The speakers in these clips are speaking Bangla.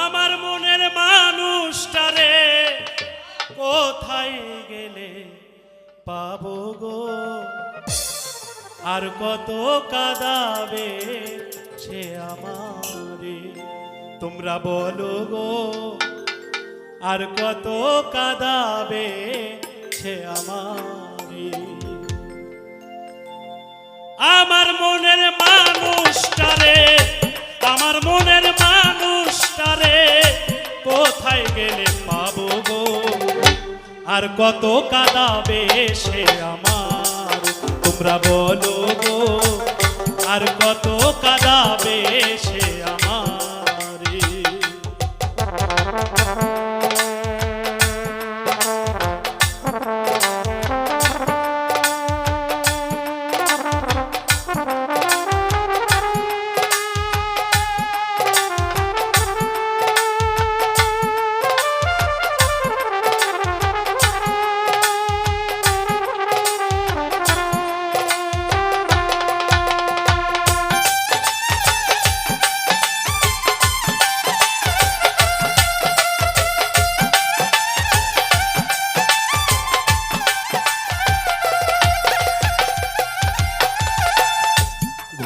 আমার মনের মানুষটারে কোথায় গেলে পাবো গো? আর কত কাদাবে সে আমারে? তোমরা বলো গো, আর কত কাদাবে সে আমারে? আমার মনের মানুষটারে আমার মনের মানুষটারে কোথায় গেলে পাবো গো? আর কত কাঁদাবে সে আমার? তোমরা বলো গো, আর কত কাঁদাবে সে আমারে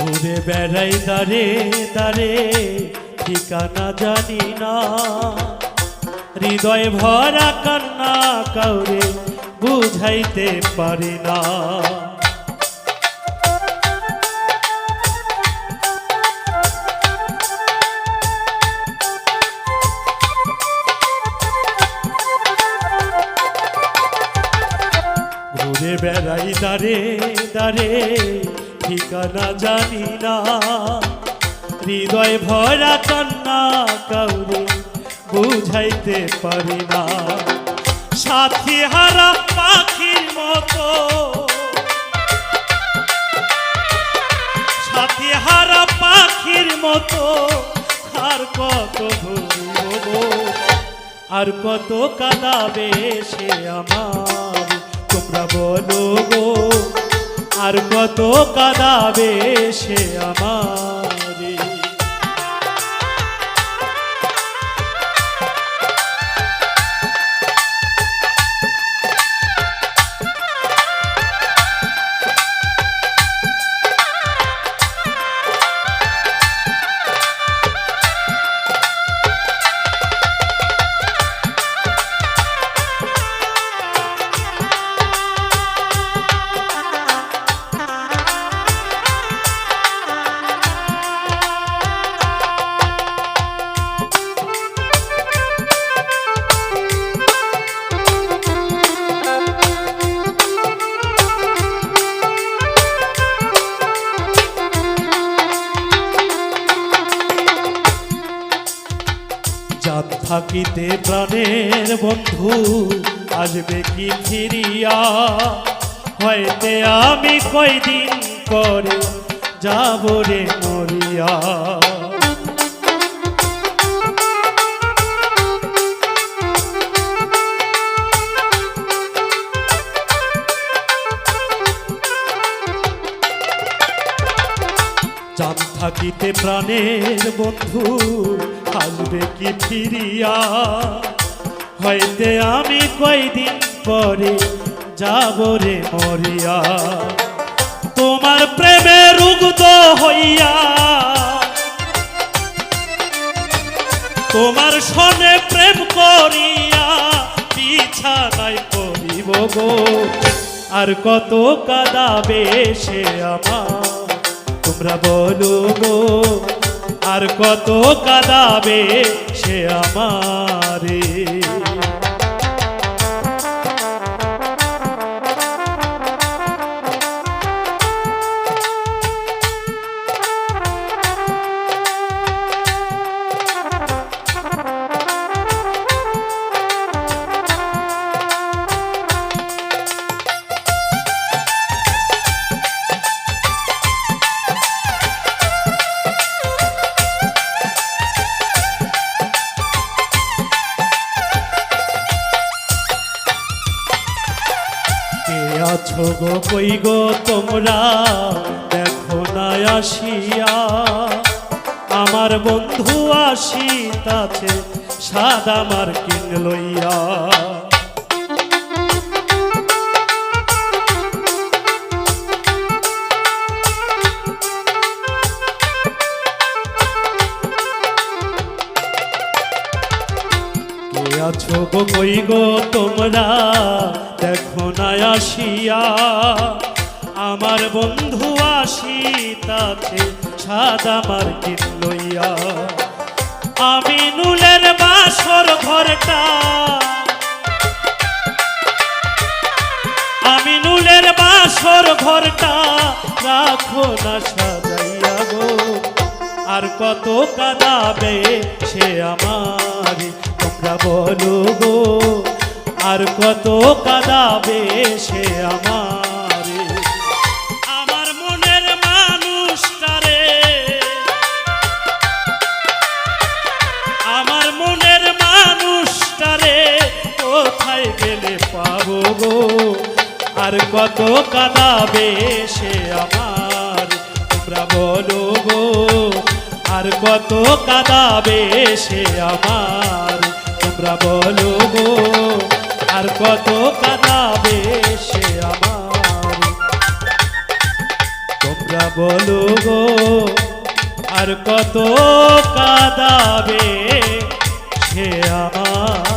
ঘুরে বেড়াই দারে দারে ঠিকানা জানি না। হৃদয় ভরা কান্না কাউরে বুঝাইতে পারি না। ঘুরে বেড়াই দারে দারে ঠিকানা জানি না। হৃদয় ভরা কান্না কাউরে বুঝাইতে পারি না। সাথী হারা পাখির মতো। সাথী হারা পাখির মতো। আর কত ঘুরব, আর কত কাঁদাবে সে আমার। তোমরা বলো গো আর কত কাদাবে সে আমারে? থাকিতে প্রাণের বন্ধু আসবে কি ফিরিয়া? হয়তে আমি কয়দিন করে যাব রে মরিয়া। চাঁদ থাকিতে প্রাণের বন্ধু আসবে কি ফিরিয়া? হইতে আমি কয়দিন পরে যাব রে মরিয়া। তোমার প্রেমের উগ্ধ হইয়া, তোমার সনে প্রেম করিয়া বিছানায় পড়িব গো। আর কত কাদাবে সে আমার, তোমরা বলো গো। আর কত কাদাবে সে আমারে? আছো গো কই গো তোমরা? দেখো না আসিয়া। আমার বন্ধু আসিতাছে সাদা মার্কিন লইয়া। আছো গো কই গো তোমরা? দেখো না আসিয়া, আমার বন্ধু আসি আসিতাছে সাদা মার্কিন লইয়া। আমি নুলের বাসর ঘরটা, আমি নুলের বাসর ঘরটা রাখো না সাজাইয়া গো। আর কত কাদাবে সে আমার, তোমরা বলো গো। আর কত কাদাবে সে আমার। আমার মনের মানুষটারে আমার মনের মানুষটারে কোথায় গেলে পাবো গো? আর কত কাঁদাবে সে আমার? তোমরা বলো গো, আর কত কাঁদাবে সে আমার? তোমরা বলো গো আর কত কাঁদাবে সে আমার? তোমরা বলো গো আর কত কাদাবে সে আমার?